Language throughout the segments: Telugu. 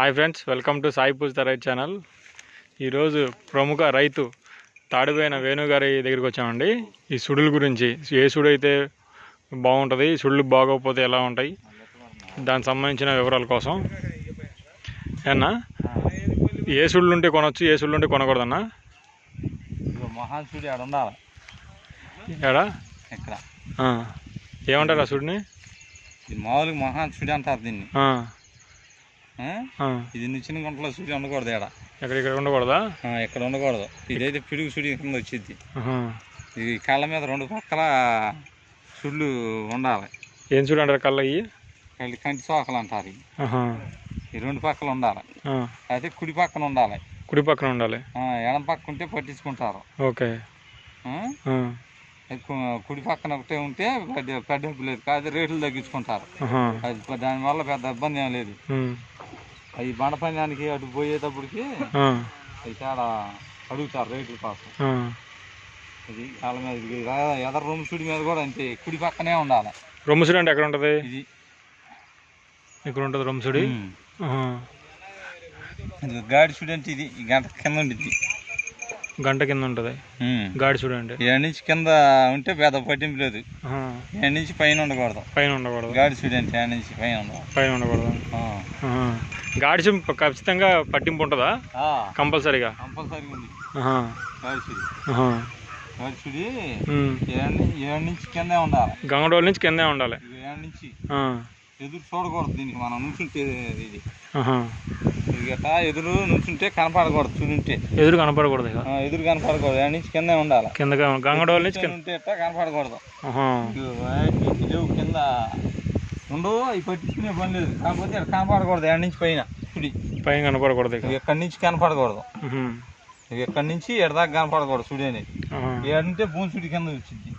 Hi friends welcome to Sai Pujitha రైతు ఛానల్ ఈరోజు ప్రముఖ రైతు తాడిపోయిన వేణు గారి దగ్గరికి వచ్చామండి. ఈ సుడుల గురించి ఏ సుడు అయితే బాగుంటుంది సుడులు బాగోకపోతే ఎలా ఉంటాయి దానికి సంబంధించిన వివరాల కోసం. ఏనా ఏ సుడులు ఉంటే కొనవచ్చు ఏ సుడులు ఉంటే కొనకూడదన్నా? మహాన్ ఉండాలి? ఎడా ఇక్కడ ఆ. ఏమంటారు ఆ సుడిని? మామూలుగా మహాన్ సూర్యుడు అంటారు దీన్ని. ఇది నిచ్చిన గుంటలో సూర్యుడు ఉండకూడదు ఇక్కడ ఎక్కడ ఇక్కడ ఉండకూడదా? ఇక్కడ ఉండకూడదు. ఇదైతే పిడుగు సూర్యుడు కింద వచ్చింది. ఇది కాళ్ళ మీద రెండు పక్కల సుళ్ళు ఉండాలి. ఏం సుడు అంటారు కళ్ళ ఇవి కళ్ళు కంటి సోకలు అంటారు. ఈ రెండు పక్కల ఉండాలి. అయితే కుడి పక్కన ఉండాలి. కుడి పక్కన ఉండాలి. ఆ, ఎడం పక్క ఉంటే పట్టించుకుంటారు. ఓకే. కుడి పక్కన ఒకటే ఉంటే పెద్ద పెద్ద లేదు. కాదు రేట్లు తగ్గించుకుంటారు. అది దానివల్ల పెద్ద ఇబ్బంది ఏం లేదు. అవి బండపందానికి అటు పోయేటప్పటికి. అవి చాలా అడుగుతారు రేట్ల కోసం. ఇది కాళ్ళ మీద ఎదర రూమ్ సుడి మీద కూడా అంతే కుడి పక్కనే ఉండాలి. రొమ్ముసుడి అంటే ఎక్కడ ఉంటుంది ఇది ఇక్కడ ఉంటుంది రొమ్ముసుడి గాడి సుడి అంటే ఇది గంట కింద ఉండిద్ది. గంట కింద ఉంటుంది? గాడి సుడి అంటే? ఏడు నుంచి కింద ఉంటే పెద్ద పట్టింపు లేదు. ఏడు నుంచి పైన ఉండకూడదు. పైన ఉండకూడదు. గాడి సుడి అంటే ఏడు నుంచి పైన ఉండకూడదు. పైన ఉండకూడదు. ఆ. ఆహా. గాడి సుడి ఖచ్చితంగా పట్టింపు ఉంటుందా? కంపల్సరీగా? కంపల్సరీగా ఉంది. ఆహా. గాడి సుడి ఆహా. గాడి సుడి ఉమ్. ఏడు నుంచి కిందే ఉండాలి. గంగడోల నుంచి కిందే ఉండాలి. ఏడు నుంచి. ఎదురు చూడకూడదు దీనికి మనం నుంచుంటే ఇది. గట్టా ఎదురు నుంచుంటే కనపడకూడదు చూడుంటే. ఎదురు కనపడకూడదు ఎదురు కనపడకూడదు ఏడు నుంచి కిందే ఉండాలి. కిందగా గంగడోల నుంచి కింద ఉంటే కనపడకూడదు. కింద ఉండవు అవి పట్టించుకునే పని లేదు. కాకపోతే ఇక్కడ కనపడకూడదు ఏడు నుంచి పైన? సుడి పైన కనపడకూడదు ఇక ఎక్కడి నుంచి కనపడకూడదు? ఉహు. ఇవి ఎక్కడి నుంచి? ఎడదాకా కనపడకూడదు సుడి అనేది. ఆహా. ఏడంటే భూమి సుడి కింద వచ్చింది.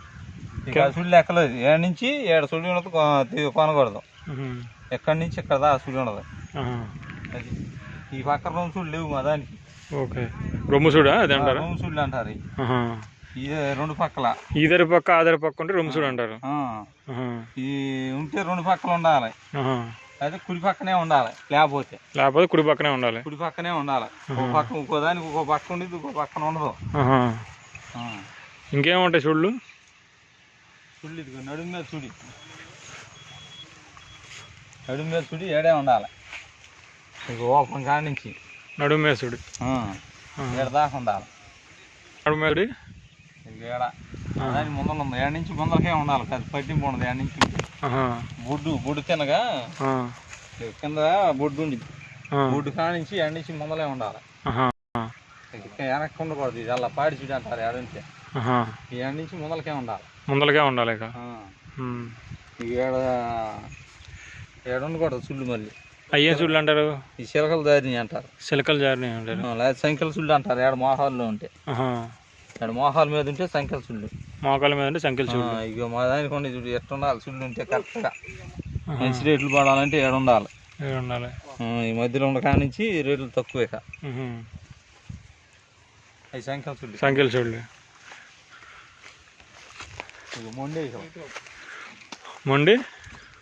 ఇక ఆ సుడి లెక్కలేదు. ఏడు నుంచి? ఏడు సుడి ఉండదు కొ- తీ- కొనకూడదు. ఎక్కడి నుంచి? ఇక్కడ దా సుడి ఉండదు ఆహా. అది. ఈ పక్కన రూమ్ సుడి లేవు మా దానికి. ఓకే. రొమ్ముసుడా అది అంటారా రూమ్ సుళ్ళు అంటారు. ఇవి. ఆహా. ఇది రెండు పక్కల. ఈదరి పక్క ఆదరి పక్క ఉంటే రొమ్ముసుడు అంటారు. ఈ ఉంటే రెండు పక్కలు ఉండాలి. అయితే కుడి పక్కనే ఉండాలి లేకపోతే. లేకపోతే కుడి పక్కనే ఉండాలి. కుడి పక్కనే ఉండాలి. ఒక పక్క ఇంకో దానికి ఇంకో పక్క ఉండేది ఇంకో పక్కన ఉండదు. ఇంకేముంటాయి చూళ్ళు సుడి ఇదిగో నడుము మీద సుడి నడుము మీద సుడి ఏడే ఉండాలి. ఇక ఓపెన్ కాడి నుంచి. నడుము మేసుడు ఆ, ఏడ దాకా ఉండాలి. నడుము ఇక ఏడ దాని ఉంది. ఏడు నుంచి ముందరకే ఉండాలి. పెద్ద పట్టింపు ఉండదు ఏడు నుంచి. బొడ్డు బొడ్డు తినగా కింద బొడ్డు ఆ. బొడ్డు కాడి నుంచి ఏడు నుంచి ముందలే ఉండాలి. వెనక్కి ఉండకూడదు ఇది అలా పాడి చూడి అంటారు ఏడంటే ఏడు నుంచి ముందలకే ఉండాలి. ముందలకే ఉండాలి ఇక. ఏడ ఏడ ఉండకూడదు సుళ్ళు మళ్ళీ. అయ్యేం సుళ్ళు అంటారు? ఈ చిలకల దారిని అంటారు. చిలకలు జారినాయి అంటారు. లేదా సంఖ్యల సుళ్ళు అంటారు. ఏడ మోహాల్లో ఉంటే. ఏడ మోహాల మీద ఉంటే సంఖ్యల సుళ్ళు మోకాల మీద ఉంటే సంఖ్యలు ఆ, చూడు. ఇక మా దానికి ఉండే చూడు ఎట్లా ఉండాలి సుళ్ళు ఉంటే కరెక్ట్గా మంచి రేట్లు పడాలంటే ఏడ ఉండాలి? ఏడు ఉండాలి? ఆ, ఈ మధ్యలో ఉన్న కాడ నుంచి రేట్లు తక్కువ. అవి సంఖ్యల సుళ్ళు సంఖ్యలు మొండే మొండి?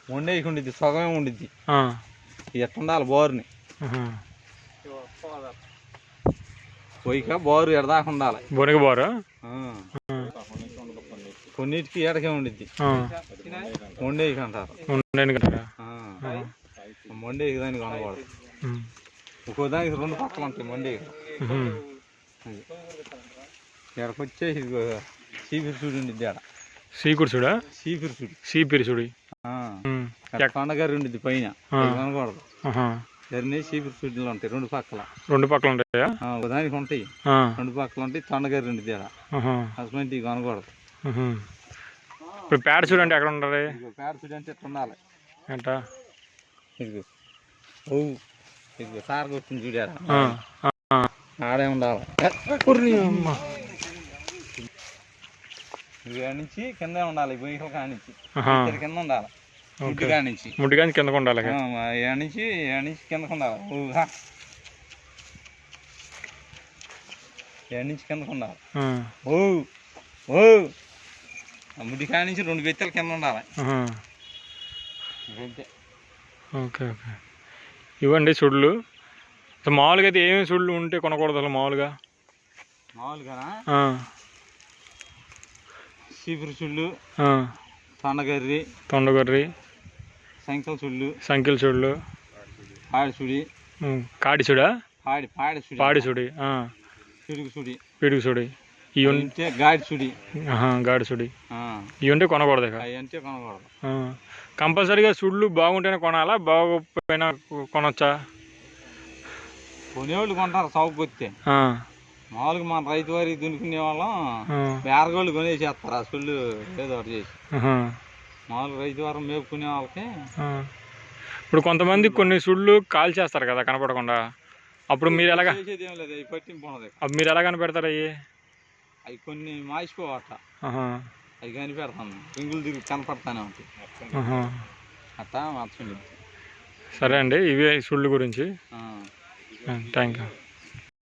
మొండే ఉండిద్ది సగమే ఉండిద్ది. ఆ. ఎట్లా ఉండాలి బోరుని. పోయిక బోరు ఎడదాకా ఉండాలి. బొనగ బారు. కొన్నిటికి ఎడకే ఉండిద్ది. మొండే అంటారు. మొండే దానికి కొనకూడదు. ఒక్కో దానికి రెండు పక్కలు ఉంటాయి మొండే ఇక ఇక్కడికి వచ్చేసి సీపిరి చూడు ఉండిద్ది ఆడ. సీకుడు చూడా? సీపిరి చూడు. సీపిరి చూడి. కొండగారి ఉండిద్ది పైన. కొనకూడదు. జరిని సీపిరి చూడులు ఉంటాయి రెండు పక్కల. రెండు పక్కలు ఉంటాయా? దానికి ఉంటాయి. రెండు పక్కలు ఉంటాయి తొండగారి ఆడ ఆహా. హస్బెండ్ ఇవి కొనకూడదు. ఇప్పుడు పేడ చూడు అంటే ఎక్కడ ఉండాలి పేడ చూడు అంటే ఇట్లా ఉండాలి? ఏంట? ఇదిగో. ఓ ఇదిగో సార్ వచ్చింది చూడారా. ఆడే ఉండాలి. ఆడ నుంచి కిందే ఉండాలి బొయ్యల కాడ నుంచి. ఆహా. ఇక్కడ కింద ఉండాలి. కాడ నుంచి. ముడ్డిగా కిందకు ఉండాలి నుంచి నుంచి కిందకు ఉండాలి. నుంచి కిందకు ఉండాలి. ఓ ఓ. కాడ నుంచి రెండు బెత్తలు కింద ఉండాలి. Okay okay. ఇవ్వండి సుడులు. అసలు మామూలుగా అయితే ఏమేమి సుళ్ళు ఉంటే కొనకూడదు అసలు మామూలుగా? మామూలుగా చీపురు సుళ్ళు తొండగర్రి తొండగొర్రి శంకల సుళ్ళు సంకిల సుళ్ళు పాడి సుడి ఉమ్, కాడి సుడా పాడి పాడి సుడి పాడి సుడి ఆ, పిడుగు సుడి పిడుగు సుడి ఇవి ఉన్- అంటే గాడి సుడి ఆహా, గాడి సుడి ఆ, ఇవి ఉంటే కొనకూడదు ఇక. అంటే కొనకూడదు. కంపల్సరీగా సుళ్ళు బాగుంటేనే కొనాలా? బాగోకపోయినా కొ- కొనొచ్చా? కొనేవాళ్ళు కొంటారు చౌకకి వస్తే మామూలుగా మన రైతు వారికి దున్నుకునే వాళ్ళం. బేరగోళ్ళు కొనేసేస్తారు. ఆ సుళ్ళు ఏదో ఒకటి చేసి. మామూలుగా రైతు వారం మేపుకునే వాళ్ళకి. ఇప్పుడు కొంతమంది కొన్ని సుళ్ళు కాల్ చేస్తారు కదా కనపడకుండా. అప్పుడు మీరు ఎలాగా చేసేది ఏం లేదు అవి అప్పుడు మీరు ఎలా కనిపెడతారు అవి అవి కొన్ని మాసిపోవట అవి కనిపెడతాను. రింగులు తిరిగి కనపడతానే ఉంటాయి. అట్టా మార్చండి సరే అండి ఇవే సుళ్ళు గురించి. Thank you